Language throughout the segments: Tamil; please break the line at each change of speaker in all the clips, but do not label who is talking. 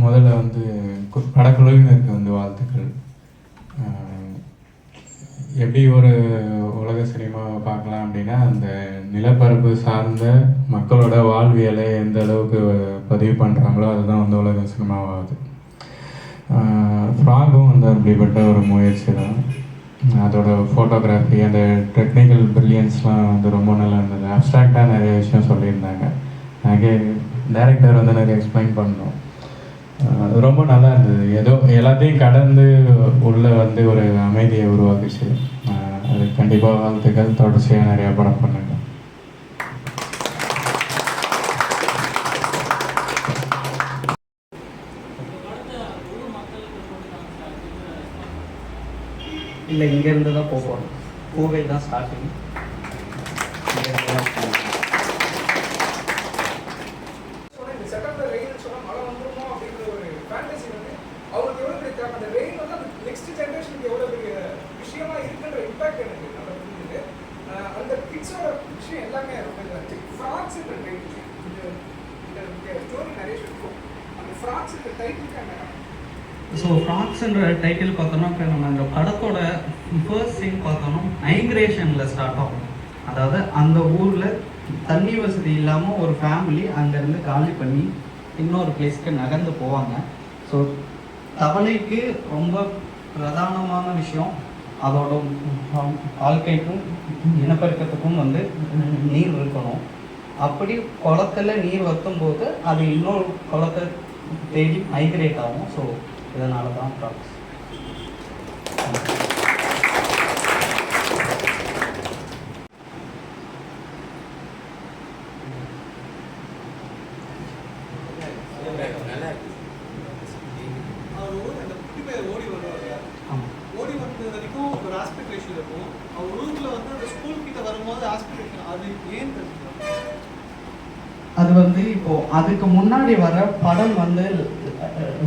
முதல்ல வந்து கு- படக்குழுவினருக்கு வந்து வாழ்த்துக்கள். எப்படி ஒரு உலக சினிமாவை பார்க்கலாம் அப்படின்னா அந்த நிலப்பரப்பு சார்ந்த மக்களோட வாழ்வியலை எந்த அளவுக்கு பதிவு பண்ணுறாங்களோ அதுதான் வந்து உலக சினிமாவாகுது. ஃப்ராகும் வந்து அப்படிப்பட்ட ஒரு முயற்சி தான். அதோட ஃபோட்டோகிராஃபி அந்த டெக்னிக்கல் பிரில்லியன்ஸ்லாம் வந்து ரொம்ப நல்லா இருந்தது. அப்ட்ராக்டாக நிறைய விஷயம் சொல்லியிருந்தாங்க. எனக்கு டேரக்டர் வந்து நிறைய எக்ஸ்பிளைன் பண்ணோம் ரொம்ப நல்லா இருந்தது. ஏதோ எல்லாத்தையும் கடந்து உள்ள வந்து ஒரு அமைதியை உருவாக்குச்சு. அது கண்டிப்பாக வாழ்த்துக்கள். தொடர்ச்சியாக நிறையா படம் பண்ணுங்க.
இல்லை இங்கேருந்து தான் போக போகிறோம் பூவை தான் ஸ்டார்டிங் இங்கேருந்து தான் போகணும்.
சொன்னா இந்த செட்டப்ல ரெயின் சொன்னா மழை வந்துருமோ அப்படிங்கிற ஒரு ஃபேண்டசி வந்து அவருக்கு எவ்வளவு பெரிய தேவை அந்த ரெயின் வந்து அந்த நெக்ஸ்ட் ஜெனரேஷனுக்கு எவ்வளவு பெரிய விஷயமா இருக்குன்ற இம்பாக்ட் எனக்கு நல்லா புரிஞ்சுது அஹ் அந்த கிட்ஸோட விஷயம் எல்லாமே ரொம்ப இதா இருந்துச்சு ஃப்ராக்ஸ் இந்த ரெயின் இந்த இந்த ஸ்டோரி நிறைய இருக்கும் அந்த ஃப்ராக்ஸ் இந்த டைட்டிலுக்கான
ஸோ ஃப்ராக்ஸ்ன்ற டைட்டில் பார்த்தோம்னா இப்போ நம்ம இந்த படத்தோட ஃபர்ஸ்ட் சீன் பார்த்தோம்னா மைக்ரேஷனில் ஸ்டார்ட் ஆகும். அதாவது அந்த ஊரில் தண்ணி வசதி இல்லாமல் ஒரு ஃபேமிலி அங்கேருந்து காலி பண்ணி இன்னொரு பிளேஸ்க்கு நகர்ந்து போவாங்க. ஸோ தவளைக்கு ரொம்ப பிரதானமான விஷயம் அதோட வாழ்க்கைக்கும் இனப்பெருக்கத்துக்கும் வந்து நீர் இருக்கணும். அப்படி குளத்துல நீர் வத்தும்போது அது இன்னொரு குளத்தை தேடி மைக்ரேட் ஆகும். ஸோ இதனால தான் ப்ராப்ளம்
அவர் அந்த ஓடி வருவாங்க ஓடி வரைக்கும் ஒரு இருக்கும் அவர் ஊருக்குள்ள வந்து அந்த ஸ்கூல் கிட்ட வரும்போது ஆஸ்பெக்ட் அது ஏன் தெரிஞ்சுக்கணும்
அது வந்து இப்போ அதுக்கு முன்னாடி வர படம் வந்து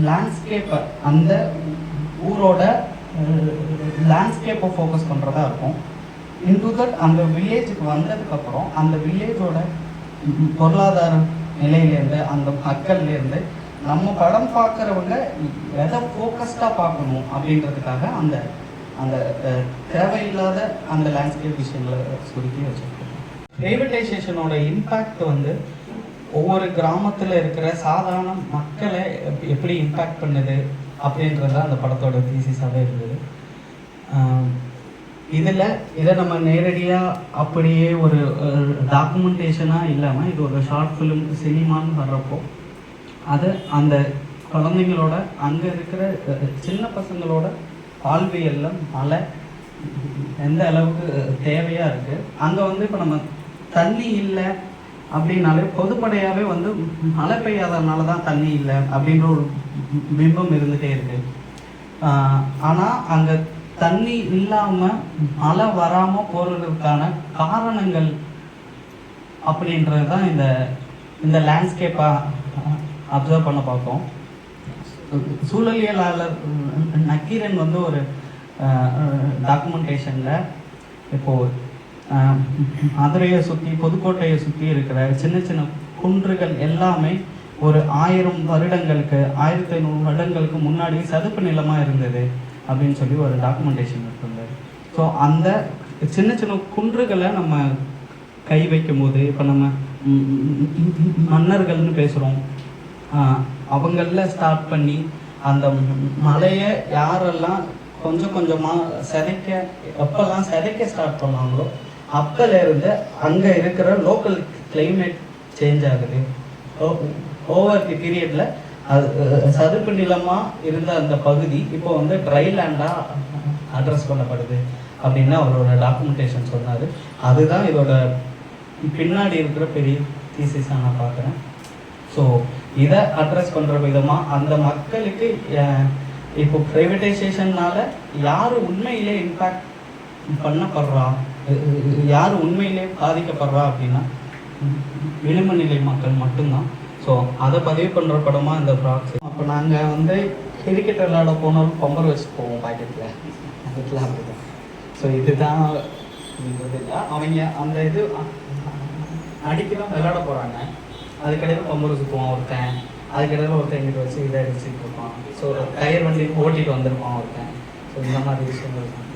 லேண்ட்ஸ்கேப் அந்த ஊரோட லேண்ட்ஸ்கேப்பை ஃபோக்கஸ் பண்ணுறதா இருக்கும். இன்டு தட் அந்த வில்லேஜுக்கு வந்ததுக்கப்புறம் அந்த வில்லேஜோட பொருளாதார நிலையிலேருந்து அந்த மக்கள்லேருந்து நம்ம படம் பார்க்குறவங்க எதை ஃபோக்கஸ்டாக பார்க்கணும் அப்படின்றதுக்காக அந்த அந்த தேவையில்லாத அந்த லேண்ட்ஸ்கேப் விஷயங்களை சுருக்கி வச்சுருக்கோம் ப்ரைவேட்டைசேஷனோட இம்பேக்ட் வந்து ஒவ்வொரு கிராமத்தில் இருக்கிற சாதாரண மக்களை எப்- எப்படி இம்பேக்ட் பண்ணுது அப்படின்றது தான் அந்த படத்தோட தீசிஸாகவே இருந்தது. இதில் இதை நம்ம நேரடியாக அப்படியே ஒரு டாக்குமெண்டேஷனாக இல்லாமல் இது ஒரு ஷார்ட் ஃபிலிம் சினிமான்னு வர்றப்போ அது அந்த குழந்தைங்களோட அங்கே இருக்கிற சின்ன பசங்களோட வாழ்வியலில் மழை எந்த அளவுக்கு தேவையாக இருக்குது அங்கே வந்து இப்போ நம்ம தண்ணி இல்லை அப்படின்னாலே பொதுப்படையாகவே வந்து மழை பெய்யாததுனால தான் தண்ணி இல்லை அப்படின்ற ஒரு பிம்பம் இருந்துகிட்டே இருக்கு. ஆனால் அங்கே தண்ணி இல்லாமல் மழை வராமல் போகிறதுக்கான காரணங்கள் அப்படின்றது தான் இந்த இந்த லேண்ட்ஸ்கேப்பாக அப்சர்வ் பண்ண பார்ப்போம். சூழலியலாளர் நக்கீரன் வந்து ஒரு டாக்குமெண்டேஷனில் இப்போது மதுரையை சுற்றி புதுக்கோட்டையை சுற்றி இருக்கிற சின்ன சின்ன குன்றுகள் எல்லாமே ஒரு ஆயிரம் வருடங்களுக்கு ஆயிரத்தி ஐநூறு வருடங்களுக்கு முன்னாடி சதுப்பு நிலமாக இருந்தது அப்படின்னு சொல்லி ஒரு டாக்குமெண்டேஷன் இருந்தது ஸோ அந்த சின்ன சின்ன குன்றுகளை நம்ம கை வைக்கும் போது இப்போ நம்ம மன்னர்கள்னு பேசுகிறோம் அவங்களில் ஸ்டார்ட் பண்ணி அந்த மலையை யாரெல்லாம் கொஞ்சம் கொஞ்சமாக சிதைக்க எப்போல்லாம் சிதைக்க ஸ்டார்ட் பண்ணாங்களோ அப்பல இருந்து அங்கே இருக்கிற லோக்கல் கிளைமேட் சேஞ்ச் ஆகுது. ஓவர் தி பீரியடில் அது சதுப்பு நிலமாக இருந்த அந்த பகுதி இப்போ வந்து ட்ரை லேண்டாக அட்ரஸ் பண்ணப்படுது அப்படின்னு அவரோட டாக்குமெண்டேஷன் சொன்னார். அதுதான் இதோட பின்னாடி இருக்கிற பெரிய தீசிஸாக நான் பார்க்குறேன். ஸோ இதை அட்ரஸ் பண்ணுற விதமாக அந்த மக்களுக்கு இப்போ ப்ரைவேட்டைசேஷன்னால யார் உண்மையிலே இம்பேக்ட் பண்ணப்படுறா? யார் உண்மையிலே பாதிக்கப்படுறா அப்படின்னா விளிம்பு நிலை மக்கள் மட்டும்தான். ஸோ அதை பதிவு பண்ணுற படமாக இந்த ப்ராக்ஸ் அப்போ நாங்கள் வந்து கிரிக்கெட் விளையாட போனாலும் பம்பர் வச்சு போவோம் பாக்கெட்டில் அதுக்கெலாம் அப்படிதான். ஸோ இதுதான் இல்லை. அவங்க அந்த இது அடிக்கலாம் விளையாட போகிறாங்க அதுக்கடையில் பம்பர் சுற்றுவான் ஒருத்தன். அதுக்கிடையில் ஒருத்தன் எங்கிட்ட வச்சு இதை அடிச்சுட்டு இருப்பான். ஸோ டயர் வண்டி ஓட்டிட்டு வந்திருப்பான் ஒருத்தன். ஸோ இந்த மாதிரி விஷயங்கள். இருக்கும்